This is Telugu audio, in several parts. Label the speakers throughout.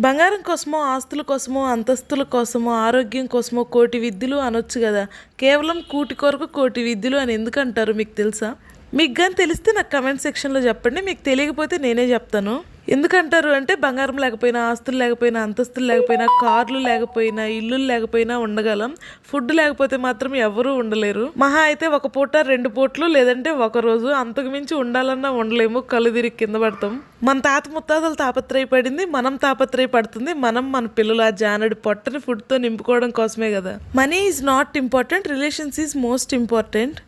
Speaker 1: బంగారం కోసమో ఆస్తుల కోసమో అంతస్తుల కోసమో ఆరోగ్యం కోసమో కోటి విద్యలు అనొచ్చు కదా. కేవలం కూటి కొరకు కోటి విద్యలు అని ఎందుకంటారు మీకు తెలుసా? మీకు కానీ తెలిస్తే నాకు కమెంట్ సెక్షన్లో చెప్పండి. మీకు తెలియకపోతే నేనే చెప్తాను. ఎందుకంటారు అంటే బంగారం లేకపోయినా ఆస్తులు లేకపోయినా అంతస్తులు లేకపోయినా కార్లు లేకపోయినా ఇల్లు లేకపోయినా ఉండగలం. ఫుడ్ లేకపోతే మాత్రం ఎవరూ ఉండలేరు. మహా అయితే ఒక పూట రెండు పూట్లు లేదంటే ఒక రోజు అంతకు మించి ఉండాలన్నా ఉండలేము. కళ్ళు తిరిగి కింద పడతాం. మన తాత ముత్తాతలు తాపత్రయపడింది మనం తాపత్రయపడుతుంది. మనం మన పిల్లలు ఆ జానడి పొట్టని ఫుడ్తో నింపుకోవడం కోసమే కదా. Money is not important relations is most important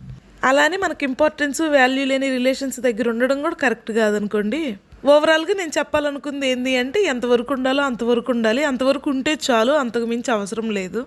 Speaker 1: అలానే మనకి ఇంపార్టెన్స్ వాల్యూ లేని రిలేషన్స్ దగ్గర ఉండడం కూడా కరెక్ట్ కాదనుకోండి. ఓవరాల్గా నేను చెప్పాలనుకుంది ఏంటి అంటే ఎంతవరకు ఉండాలో అంతవరకు ఉండాలి. అంతవరకు ఉంటే చాలు అంతకు మించి అవసరం లేదు.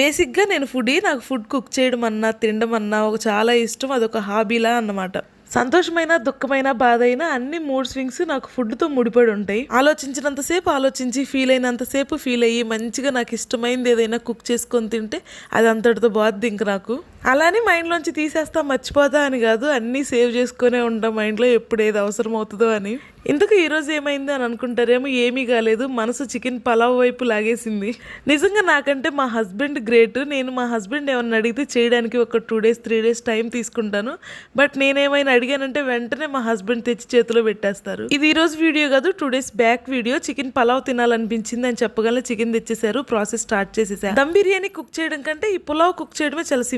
Speaker 1: బేసిక్గా నేను ఫుడీ నాకు ఫుడ్ కుక్ చేయడం అన్నా తినడం అన్నా ఒక చాలా ఇష్టం అదొక హాబీలా అన్నమాట. సంతోషమైన దుఃఖమైన బాధ అయినా అన్ని మూడ్ స్వింగ్స్ నాకు ఫుడ్తో ముడిపడి ఉంటాయి. ఆలోచించినంతసేపు ఆలోచించి ఫీల్ అయినంతసేపు ఫీల్ అయ్యి మంచిగా నాకు ఇష్టమైంది ఏదైనా కుక్ చేసుకొని తింటే అది అంతటితో బాధ ఇంక నాకు. అలానే మైండ్లోంచి తీసేస్తా మర్చిపోతా అని కాదు అన్నీ సేవ్ చేసుకునే ఉంటాం మైండ్లో ఎప్పుడు ఏది అవసరం అవుతుందో అని. ఇందుకు ఈరోజు ఏమైంది అని అనుకుంటారేమో ఏమీ కాలేదు మనసు చికెన్ పలావ్ వైపు లాగేసింది. నిజంగా నాకంటే మా హస్బెండ్ గ్రేట్ నేను మా హస్బెండ్ ఏమన్నా అడిగితే చేయడానికి ఒక two days three days time తీసుకుంటాను. బట్ నేనేమైనా అడిగానంటే వెంటనే మా హస్బెండ్ తెచ్చి చేతిలో పెట్టేస్తారు. ఇది ఈరోజు వీడియో కాదు two days back video. Chicken pulao తినాలనిపించింది అని చెప్పగలను చికెన్ తెచ్చేసారు ప్రాసెస్ స్టార్ట్ చేసేసారు దమ్ బిర్యానీ కుక్ చేయడం కంటే ఈ పులావ్ కుక్ చేయడమే చాలా